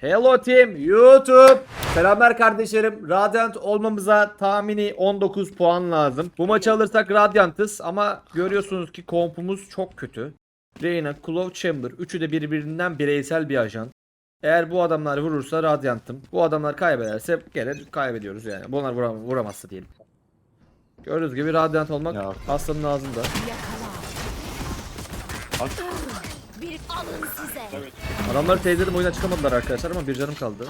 Hello Team YouTube. Selamlar kardeşlerim. Radiant olmamıza tahmini 19 puan lazım. Bu maçı alırsak Radiant'ız ama görüyorsunuz ki kompumuz çok kötü. Reyna, Claw Chamber üçü de birbirinden bireysel bir ajan. Eğer bu adamlar vurursa Radiant'ım. Bu adamlar kaybederse gene kaybediyoruz yani. Bunlar vuram vuramazsa diyelim. Gördüğünüz gibi Radiant olmak Ya. aslanın ağzında. Bir alın size. Adamları teyzelim oyuna çıkamadılar arkadaşlar ama bir canım kaldı.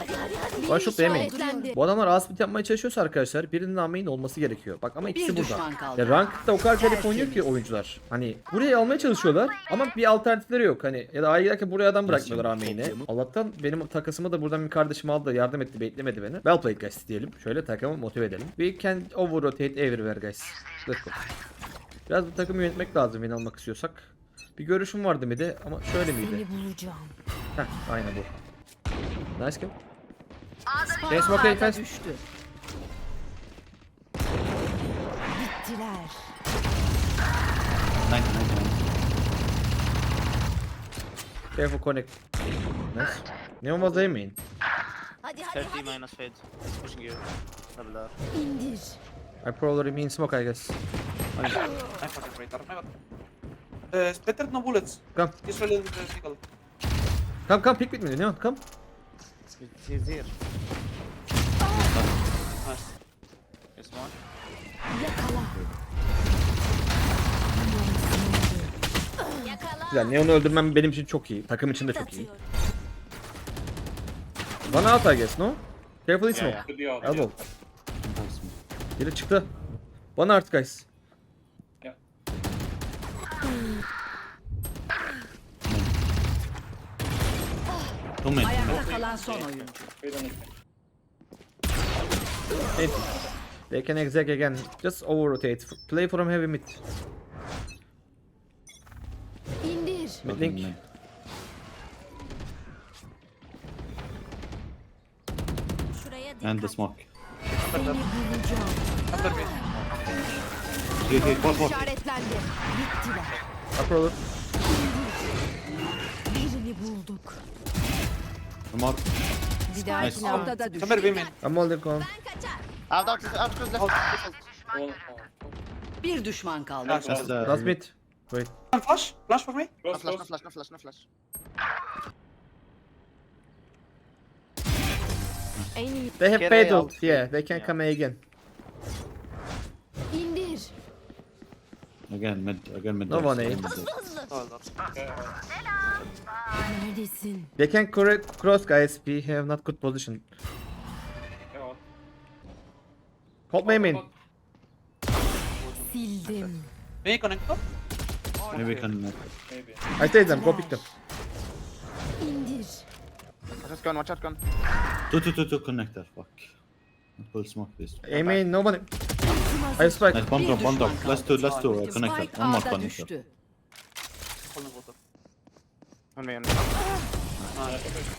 One shot yemeyin. İşaretlendi. Bu adamlar aspit yapmaya çalışıyorsa arkadaşlar birinin amain olması gerekiyor. Bak ama ikisi burada. Ya ranked'da o kadar garip oynuyor ki oyuncular. Hani buraya almaya çalışıyorlar ama bir alternatifleri yok. Hani ya da A'ya giderken buraya adam bırakmıyorlar amain'i. Allah'tan benim takasımı da buradan bir kardeşim aldı yardım etti beklemedi beni. Well played guys diyelim. Şöyle takımı motive edelim. We can over rotate everywhere guys. Let's go. Biraz bu takımı yönetmek lazım win almak istiyorsak. Bir görüşüm vardı de ama şöyle miydi? Seni bulacağım. Heh aynen bu. Nice kill. Yes, okay, ağda guys. düştü. Bittiler. Nice, nice, nice. Careful connect. Nice. Neon was aiming. Hadi hadi 30 hadi. minus fade. He's pushing you. Double R. İndir. I probably mean smoke I guess. I'm fucking traitor. My bad. Uh, Splitter, no bullets. Come. He's really in the vehicle. Come come pick with me Neon come. He's- here. Nice. He's one. Güzel Neon'u öldürmem benim için çok iyi. Takım için de çok iyi. Bana out I guess no? Careful it's Yeah, smoke. yeah. Elbow. Biri çıktı. Bana art guys. Mid, mid. Ayakta kalan son oyuncu. Hey. They can exec again. Just over rotate. Play from heavy mid. İndir. Mid link. Mid. Şuraya And the smoke. Seni bulacağım. After me. Here, here, four, four. İşaretlendi. Bittiler. Olur. Birini bulduk. Out. Bir Nice. dahakine Ortada Come düştü. here, women. I'm holding on. Bir düşman kaldı. Nice. Just, uh, Last mid. Wait. One flash. Flash for me. No flash, no flash, no flash, no flash. En iyi. They have Get paid out. ult. Yeah, they can Yeah. come again. Again, mid, again, mid. No doors, one, again, mid doors. That's. Neredesin? They can correct cross guys. We have not good position. Hold me main. Sildim. May I connect up? Maybe we can. I say them. Go pick them. İndir. Watch out, gun, watch out, gun. Two, two, two, two connector. Fuck. Full smoke this. A main. Nobody. I spike. Nice, bomb Bir drop, bomb drop. Let's do, let's do uh, connector. Spike One more ağda connector. düştü. Holding water. On me, on me.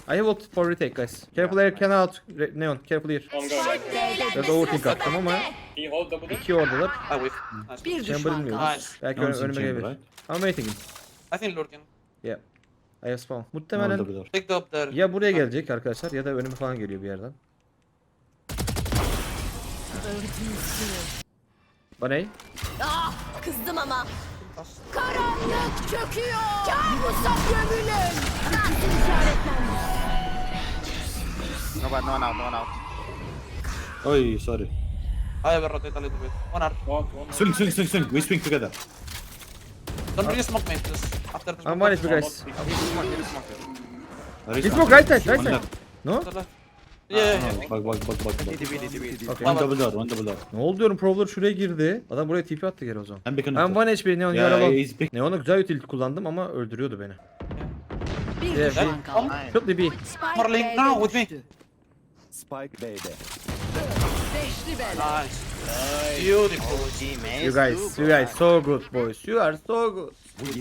I have ult for retake guys. Careful here. Can out. Re- Neon. Careful here. Biraz overthink attım ama iki oradalar. I whiff. Nice. Bir Chamber düşman bilmiyoruz. kaldı. Nice. Belki ön- in önüme chamber, gelir. right? I'm waiting. I think lurking. Yeah. I have spawn. Muhtemelen up there. ya buraya gelecek arkadaşlar ya da önüme falan geliyor bir yerden. Bana ne? Ah, kızdım ama. Karanlık çöküyor. Kabusa gömülün. İkisi işaretlendi. No bad, no one out, no one out. Oh, sorry. I have a rotate a little bit. One arm. Swing, swing, swing, swing. We swing together. Don't really smoke me, just after the I'm smoke. one HP guys. There is It's one. smoke right side, right side. left. No? Yeah, bug, bug, bug, bug. DB, DB. Okay. One double door, one double door. Ne oldu diyorum Prowler şuraya girdi. Adam buraya TP attı geri o zaman. And be I'm connector. one HP Neon Yeah, he's big. Neon'a güzel utility kullandım ama öldürüyordu beni. Bir Yeah, düşman bir- kaldı. Shoot the B. Spike More link B'de now with me. düştü. Spike B'de. Beşli bela. Nice. Beautiful. You guys, you guys so good boys. You are so good.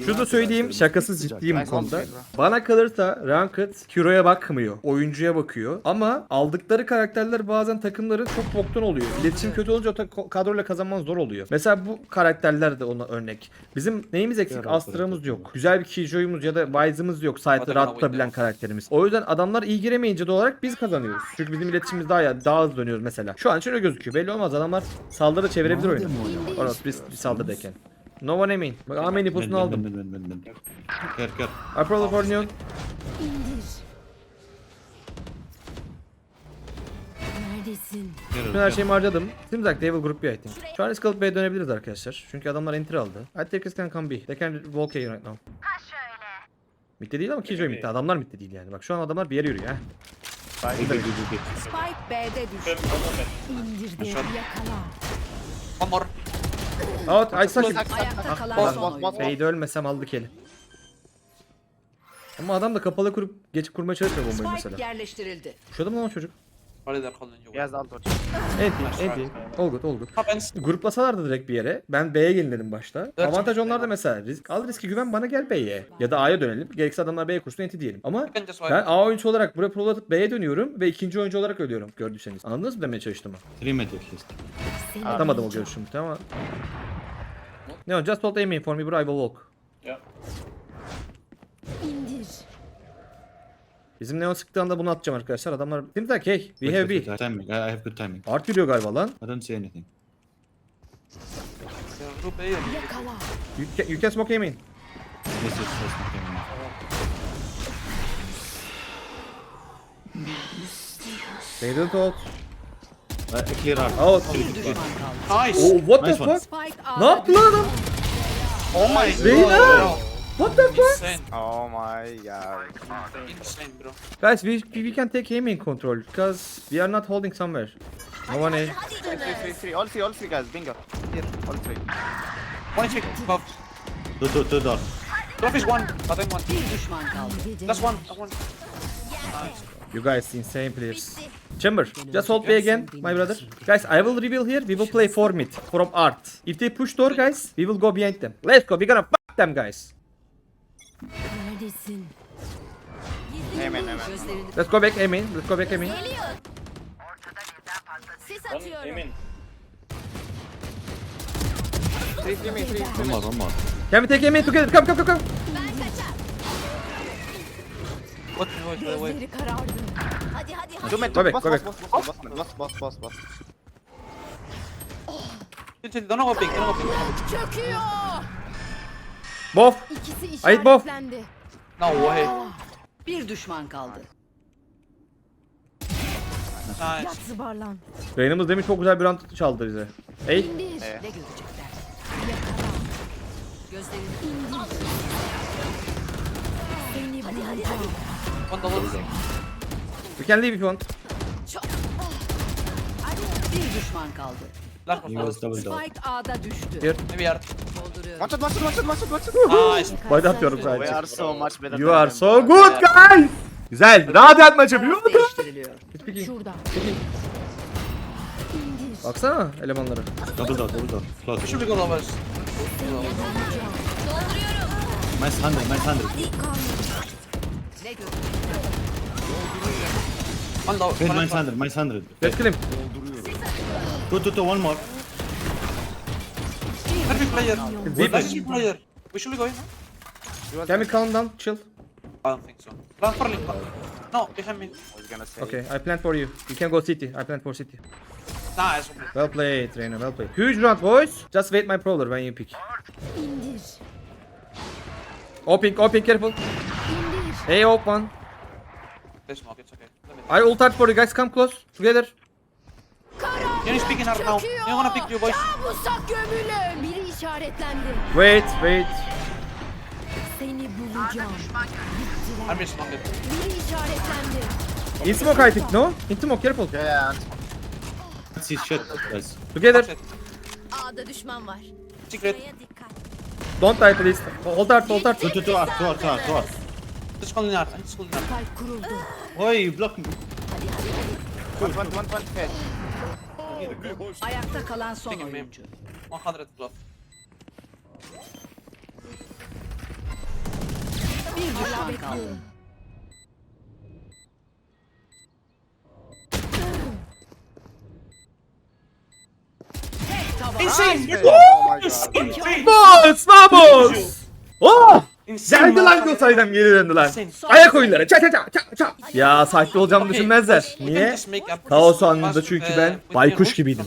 Şunu da söyleyeyim şakasız ciddiyim bu konuda. Bana kalırsa Ranked Kiro'ya bakmıyor. Oyuncuya bakıyor. Ama aldıkları karakterler bazen takımların çok boktan oluyor. İletişim kötü olunca kadroyla kazanman zor oluyor. Mesela bu karakterler de ona örnek. Bizim neyimiz eksik? Astra'mız yok. Güzel bir Killjoy'umuz ya da Wise'ımız yok. Site'ı rahat tutabilen karakterimiz. O yüzden adamlar iyi giremeyince de olarak biz kazanıyoruz. Çünkü bizim iletişimimiz daha ya daha hızlı dönüyoruz mesela. Şu an için öyle gözüküyor. Belli olmaz. Adamlar saldırı çevirebilir oyunu. Orası biz, biz saldırıdayken. No one aiming. Bak ipusunu bin, aldım. bin, bin, bin. Care, care. I probably for. Neredesin? Care, Bütün her şeyimi harcadım. Seems like they will group B I think. Şu an Skull B'ye dönebiliriz arkadaşlar. Çünkü adamlar enter aldı. I think this can come B. They can walk A right now. Mid'de değil ama Killjoy mid'de. Adamlar mid'de değil yani. Bak şu an adamlar bir yere yürüyor ha. Bi, bi, bi, bi. Spike B'de düştü. İndirdi. Yakala. More. Out. I saw him. Ayakta kalan son boss. Fade ölmesem aldık eli. Ama adam da kapalı kurup geçip kurmaya çalışmıyor bombayı Spike mesela. yerleştirildi. Şu adam lan o çocuk. You. He has the ult. Enti, enti. All good, all good. Happens. Gruplasalardı direkt bir yere. Ben B'ye gelin dedim başta. Evet. Avantaj onlarda mesela. Risk, al riski güven bana gel B'ye. Ya da A'ya dönelim. Gerekirse adamlar B'ye kursun enti diyelim. Ama ben. A oyuncu olarak buraya pro atıp B'ye dönüyorum ve ikinci oyuncu olarak ölüyorum gördüyseniz. Anladınız mı demeye çalıştığımı? At least. Seni Atamadım o görüşümü ama. No, just hold aiming for me bro I will walk. İndir. Bizim Neon sıktığı anda bunu atacağım arkadaşlar. Adamlar... Seems like hey, we have B. Timing. I have good timing. Art yürüyor galiba lan. I don't see anything. You can, you can smoke aiming. This is this is not timing. They don't hold. Uh, clear out. Kaldı. Nice. Oh what the Nice one. fuck? Ne yaptı lan adam? Oh my Beyler! God. What the fuck? Insane. Oh my god. Insane bro. Guys, we, we can take aiming control because we are not holding somewhere. No one A. Three, three, three. All three, all three guys. Bingo. Here, all three. One chick. Above. Two, two, two door. Drop is one. Bottom one. bir düşman kaldı. Last one. Last one. You guys insane players. Chamber, just hold B again, my brother. Guys, I will reveal here. We will play for mid from art. If they push door, guys, we will go behind them. Let's go. We're gonna fuck them, guys. Neredesin? Amen. Gözlerini Let's go back, aiming. Let's go back, aiming. Geliyor. Sis atıyorum. Three, three, me, three, three. One more, one more. Can we take aiming together? Come, come, come, come. Ben kaçar. What? Wait, wait, wait. Gözleri karardı. Hadi hadi hadi. Go boss, back. boss, boss, boss, boss, boss, boss. Chill, chill. Don't go big. Don't go big. Çöküyor. Both. İkisi Ayıp bu. işaretlendi. No way. bir düşman kaldı. Nice. Yat zıbarlan. Rain'imiz demin çok güzel bir round çaldı bize. Ey. İndir. Ne görecekler? Yakala. Gözlerini İndir. Seni bulacağım. One double. We can leave if you want. bir düşman kaldı. Last one. He was double door. Spike A'da düştü. Here. Maybe yard. Dolduruyorum. One shot, one shot, one shot, one shot, one shot. Nice. Bayda atıyorum We sadece. are so much better You than are them. so good guys. Güzel. Radyant maçı. Değiştiriliyor. Şurada. İndir. Baksana elemanlara. Double door, double door. Close. Should be good lovers. Nice hundred, nice hundred. Ne görecekler? One low. Nice low. hundred, nice hundred. Let's kill him. Two, two, two, one more. Perfect player. Deep. Perfect player. We should be going. Can we calm down? Chill. I don't think so. Run for link. No, behind me. I was gonna say. Okay, I plan for you. You can go city. I plan for city. Nice. Well played, trainer. Well played. Huge round, boys. Just wait my prowler when you pick. İndir. Open, open, careful. İndir. Hey, open. They smoke. It's okay. I ult for you guys. Come close together. You need speaking out now. Çöküyor. You wanna pick you boys? Kabusa gömülün. Biri işaretlendi. Wait, wait. Seni bulacağım. I'm just smoking. Biri işaretlendi. In smoke, I think. No? In smoke, careful. Yeah, yeah. Let's see shit, guys. Together. A'da düşman var. Secret. Buraya dikkat. Don't die, please. Hold art, hold art. Two, two, two, art, two, art, two, art, two, art. Kalp kuruldu. Why you block me? One, one, one, one. Ayakta kalan son Taking me. oyuncu. 100 plus. Bir düşman kaldı. Tek taban. Insane! Oh my god. Vamos vamos. Oh! Geldi lan Gosay'dan geri döndü lan. Ayak oyunları. Ça ça ça ça ça. Ya sahte olacağımı düşünmezler. Niye? Kaos anında çünkü ben baykuş gibiydim.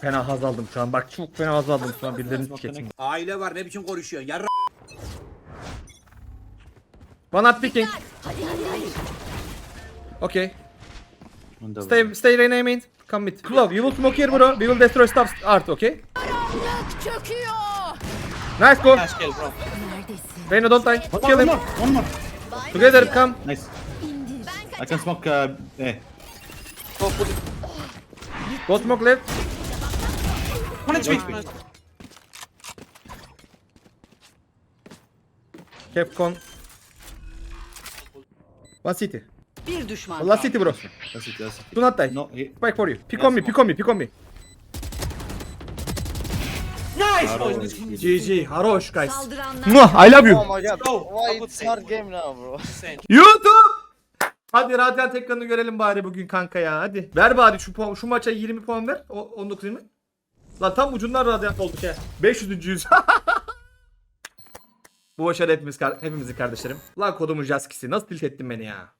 Fena haz aldım şu an. Bak çok fena haz aldım şu an. Birilerini tüketsin. Aile var ne biçim konuşuyorsun? Yarra One up picking. Okay. Stay, stay renaming. Come mid. Claw, you will smoke here bro. We will destroy stuff art, okay? Karanlık çöküyor. Nice go. Nice kill, bro. Neredesin? Reyna don't die. One Kill more, him. one more, one more. Together come. Nice. İndir. I can smoke. Uh, eh. Go put it. Go smoke left. One HP. Nice. Capcom. One city. Bir düşman Last kaldı. city bro. That's it, that's it. Do not die. No, he. Spike for you. Pick on me, pick on me, pick on me. Nice! GG. Haroş guys. Saldıranlar Muah, I love you. Oh my god. Go. Why it's hard game now bro? YouTube. Hadi Radyant ekranını görelim bari bugün kanka ya hadi. Ver bari şu puan, şu maça 20 puan ver. O 19 20. Lan tam ucundan Radyant olduk ya. 500. yüz. Bu başarı hepimiz, hepimizin kardeşlerim. Lan kodumun Jaskisi nasıl tilt ettin beni ya.